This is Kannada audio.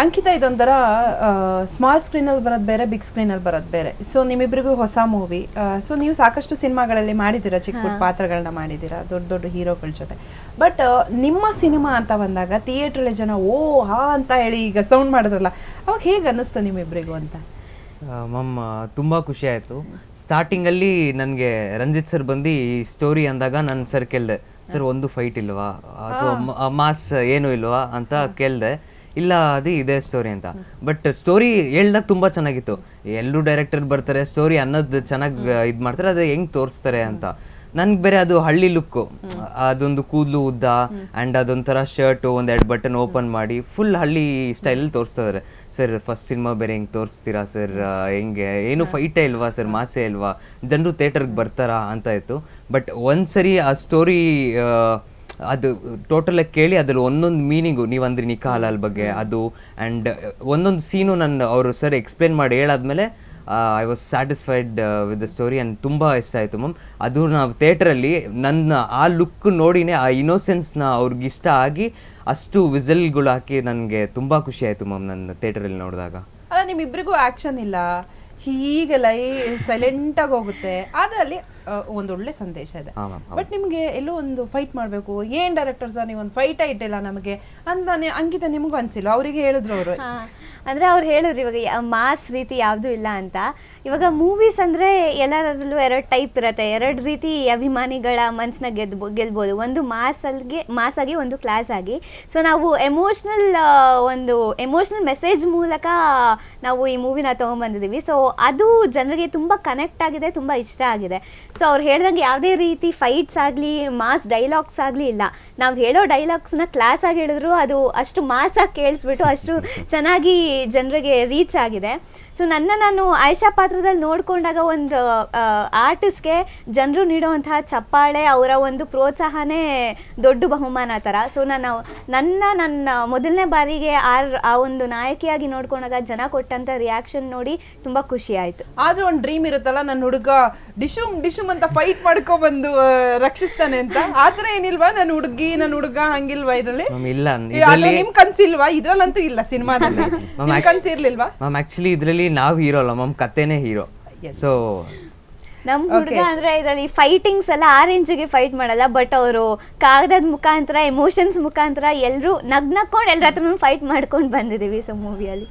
ಅಂಕಿತಾ ಇದೊಂಥರ ಸ್ಮಾಲ್ ಸ್ಕ್ರೀನಲ್ಲಿ ಬರೋದು ಬೇರೆ ಬಿಗ್ ಸ್ಕ್ರೀನಲ್ಲಿ ಬರೋದು ಬೇರೆ. ಸೊ ನಿಮ್ಮಿಬ್ಬರಿಗೂ ಹೊಸ ಮೂವಿ ಸೊ ನೀವು ಸಾಕಷ್ಟು ಸಿನಿಮಾಗಳಲ್ಲಿ ಮಾಡಿದ್ದೀರಾ? ಚಿಕ್ಕ ಪುಟ್ಟ ಪಾತ್ರಗಳನ್ನ ಮಾಡಿದ್ದೀರಾ? ದೊಡ್ಡ ದೊಡ್ಡ ಹೀರೋಗಳ ಜೊತೆ. ಬಟ್ ನಿಮ್ಮ ಸಿನಿಮಾ ಅಂತ ಬಂದಾಗ ಥಿಯೇಟ್ರಲ್ಲಿ ಜನ ಓ ಹಾ ಅಂತ ಹೇಳಿ ಈಗ ಸೌಂಡ್ ಮಾಡಿದ್ರಲ್ಲ ಅವಾಗ ಹೇಗೆ ಅನ್ನಿಸ್ತು ನಿಮ್ಮಿಬ್ಬರಿಗೂ ಅಂತ? ಮಮ್ಮ ತುಂಬ ಖುಷಿ ಆಯಿತು. ಸ್ಟಾರ್ಟಿಂಗಲ್ಲಿ ನನಗೆ ರಂಜಿತ್ ಸರ್ ಬಂದು ಈ ಸ್ಟೋರಿ ಅಂದಾಗ ನಾನು ಸರ್ ಕೇಳಿದೆ ಸರ್ ಒಂದು ಫೈಟ್ ಇಲ್ವಾ? ಅಥವಾ ಮಾಸ್ ಏನು ಇಲ್ವಾ? ಅಂತ ಕೇಳಿದೆ. ಇಲ್ಲ ಅದು ಇದೇ ಸ್ಟೋರಿ ಅಂತ. ಬಟ್ ಸ್ಟೋರಿ ಹೇಳ್ದಾಗ ತುಂಬ ಚೆನ್ನಾಗಿತ್ತು. ಎಲ್ಲರೂ ಡೈರೆಕ್ಟರ್ ಬರ್ತಾರೆ ಸ್ಟೋರಿ ಅನ್ನೋದು ಚೆನ್ನಾಗಿ ಇದು ಮಾಡ್ತಾರೆ ಅದು ಹೆಂಗೆ ತೋರಿಸ್ತಾರೆ ಅಂತ. ನನ್ಗೆ ಬೇರೆ ಅದು ಹಳ್ಳಿ ಲುಕ್ಕು ಅದೊಂದು ಕೂದಲು ಉದ್ದ ಆ್ಯಂಡ್ ಅದೊಂಥರ ಶರ್ಟು ಒಂದೆರಡು ಬಟನ್ ಓಪನ್ ಮಾಡಿ ಫುಲ್ ಹಳ್ಳಿ ಸ್ಟೈಲಲ್ಲಿ ತೋರಿಸ್ತಾರೆ. ಸರ್ ಫಸ್ಟ್ ಸಿನಿಮಾ ಬೇರೆ ಹೆಂಗೆ ತೋರಿಸ್ತೀರಾ ಸರ್ ಹೆಂಗೆ? ಏನು ಫೈಟೇ ಇಲ್ವಾ ಸರ್ ಮಾಸೇ ಇಲ್ವಾ ಜನರು ಥೇಟರ್ಗೆ ಬರ್ತಾರಾ ಅಂತ ಇತ್ತು. ಬಟ್ ಒಂದ್ಸರಿ ಆ ಸ್ಟೋರಿ ಅದು ಟೋಟಲ್ ಕೇಳಿ ಅದ್ರಲ್ಲಿ ಒಂದೊಂದು ಮೀನಿಂಗು ನೀವು ಅಂದ್ರೆ ನಿಖಾ ಹಲಾಲ್ ಬಗ್ಗೆ, ಅದು ಆ್ಯಂಡ್ ಒಂದೊಂದು ಸೀನು ನನ್ನ ಅವರು ಸರ್ ಎಕ್ಸ್ಪ್ಲೇನ್ ಮಾಡಿ ಹೇಳಾದ್ಮೇಲೆ I was satisfied with the story and ತುಂಬ ಇಷ್ಟ ಆಯಿತು ಮ್ಯಾಮ್ ಅದು ನಾವು ಥಿಯೇಟ್ರಲ್ಲಿ ನನ್ನ ಆ ಲುಕ್ ನೋಡಿನೇ ಆ ಇನೋಸೆನ್ಸ್ನ ಅವ್ರಿಗೆ ಇಷ್ಟ ಆಗಿ ಅಷ್ಟು ವಿಸಲ್ಗಳು ಹಾಕಿ ನನಗೆ ತುಂಬ ಖುಷಿ ಆಯಿತು ಮ್ಯಾಮ್ ನನ್ನ ಥಿಯೇಟ್ರಲ್ಲಿ ನೋಡಿದಾಗ. ಅಲ್ಲ ನಿಮ್ಮಿಬ್ಬರಿಗೂ ಆಕ್ಷನ್ ಇಲ್ಲ. ಹೀಗೆಲ್ಲ ಸೈಲೆಂಟ್ ಆಗಿ ಹೋಗುತ್ತೆ. ಅದರಲ್ಲಿ ಅಲ್ಲಿ ಒಳ್ಳೆ ಒಂದೊಳ್ಳೆ ಸಂದೇಶ ಇದೆ. ಬಟ್ ನಿಮ್ಗೆ ಎಲ್ಲೋ ಒಂದು ಫೈಟ್ ಮಾಡಬೇಕು. ಏನ್ ಡೈರೆಕ್ಟರ್ ಸರ್ ನೀವು ಒಂದು ಫೈಟ್ ಇಟ್ಟಿಲ್ಲ ನಮಗೆ? ಅಂತ ಅಂಗಿತ ಅಂಕಿತ ನಿಮಗೂ ಅನ್ಸಿಲ್ಲ ಅವರಿಗೆ ಹೇಳಿದ್ರು ಅವರು. ಅಂದ್ರೆ ಅವ್ರು ಹೇಳಿದ್ರು ಇವಾಗ ಮಾಸ್ ರೀತಿ ಯಾವುದು ಇಲ್ಲ ಅಂತ. ಇವಾಗ ಮೂವೀಸ್ ಅಂದರೆ ಎಲ್ಲರಲ್ಲೂ ಎರಡು ಟೈಪ್ ಇರುತ್ತೆ. ಎರಡು ರೀತಿ ಅಭಿಮಾನಿಗಳ ಮನಸ್ಸನ್ನ ಗೆದ್ದು ಗೆಲ್ಬೋದು. ಒಂದು ಮಾಸಲ್ಗೆ ಮಾಸಾಗಿ ಒಂದು ಕ್ಲಾಸ್ ಆಗಿ. ಸೊ ನಾವು ಎಮೋಷ್ನಲ್ ಒಂದು ಎಮೋಷ್ನಲ್ ಮೆಸೇಜ್ ಮೂಲಕ ನಾವು ಈ ಮೂವಿನ ತೊಗೊಂಬಂದಿದ್ದೀವಿ ಸೊ ಅದು ಜನರಿಗೆ ತುಂಬ ಕನೆಕ್ಟ್ ಆಗಿದೆ, ತುಂಬ ಇಷ್ಟ ಆಗಿದೆ. ಸೊ ಅವ್ರು ಹೇಳ್ದಂಗೆ ಯಾವುದೇ ರೀತಿ ಫೈಟ್ಸ್ ಆಗಲಿ ಮಾಸ್ ಡೈಲಾಗ್ಸ್ ಆಗಲಿ ಇಲ್ಲ. ನಾವು ಹೇಳೋ ಡೈಲಾಗ್ಸ್ನ ಕ್ಲಾಸ್ ಆಗಿ ಹೇಳಿದ್ರು ಅದು ಅಷ್ಟು ಮಾಸಾಗಿ ಕೇಳಿಸ್ಬಿಟ್ಟು ಅಷ್ಟು ಚೆನ್ನಾಗಿ ಜನರಿಗೆ ರೀಚ್ ಆಗಿದೆ. ಸೊ ನನ್ನ ನಾನು ಆಯಿಷಾ ಪಾತ್ರದಲ್ಲಿ ನೋಡಿಕೊಂಡಾಗ ಒಂದು ಆರ್ಟಿಸ್ಟ್ಗೆ ಜನರು ನೀಡುವಂತಹ ಚಪ್ಪಾಳೆ ಅವರ ಒಂದು ಪ್ರೋತ್ಸಾಹನೇ ದೊಡ್ಡ ಬಹುಮಾನ ಥರ ಸೊ ನಾನು ನನ್ನ ನನ್ನ ಮೊದಲನೇ ಬಾರಿಗೆ ಆರ್, ಆ ಒಂದು ನಾಯಕಿಯಾಗಿ ನೋಡ್ಕೊಂಡಾಗ ಜನ ಕೊಟ್ಟಂಥ ರಿಯಾಕ್ಷನ್ ನೋಡಿ ತುಂಬ ಖುಷಿ ಆಯಿತು. ಆದರೂ ಒಂದು ಡ್ರೀಮ್ ಇರುತ್ತಲ್ಲ ನನ್ನ ಹುಡುಗ ಡಿಶುಮ್ ಡಿಶುಮ್ ಅಂತ ಫೈಟ್ ಮಾಡ್ಕೊಬಂದು ರಕ್ಷಿಸ್ತಾನೆ ಅಂತ. ಆತರ ಏನಿಲ್ವಾ ನನ್ನ ಹುಡುಗಿ ನನ್ನ ಹುಡುಗ ಹಂಗಿಲ್ವಾ ಇದ್ರಲ್ಲಿ? ಮ್ಯಾಮ್ ಇಲ್ಲ. ಅದು ಇದರಲ್ಲಿ ನಿಮ್ ಕನ್ಸಿಲ್ವಾ? ಇದ್ರಲ್ಲಂತೂ ಇಲ್ಲ ಸಿನಿಮಾದಲ್ಲಿ. ನಿಮ್ ಕನ್ಸಿರ್ಲಿಲ್ವಾ? ಮ್ಯಾಮ್ ಆ್ಯಕ್ಚುಲಿ ಇದರಲ್ಲಿ ನಾವ್ ಹೀರೋ ಅಲ್ಲ. ಮ್ಯಾಮ್ ಕತೆನೇ ಹೀರೋ ಸೊ ನಮ್ ಹುಡುಗ ಅಂದ್ರೆ ಇದರಲ್ಲಿ ಫೈಟಿಂಗ್ಸ್ ಎಲ್ಲ ಆ ರೇಂಜಿಗೆ ಫೈಟ್ ಮಾಡಲ್ಲ. ಬಟ್ ಅವರು ಕಾಗದದ ಮುಖಾಂತರ ಎಮೋಷನ್ಸ್ ಮುಖಾಂತರ ಎಲ್ಲರೂ ನಗ್ ನಕ್ಕೊಂಡು ಎಲ್ಲರ ಹತ್ರನೂ ಫೈಟ್ ಮಾಡ್ಕೊಂಡು ಬಂದಿದ್ದೀವಿ ಸೊ ಮೂವಿಯಲ್ಲಿ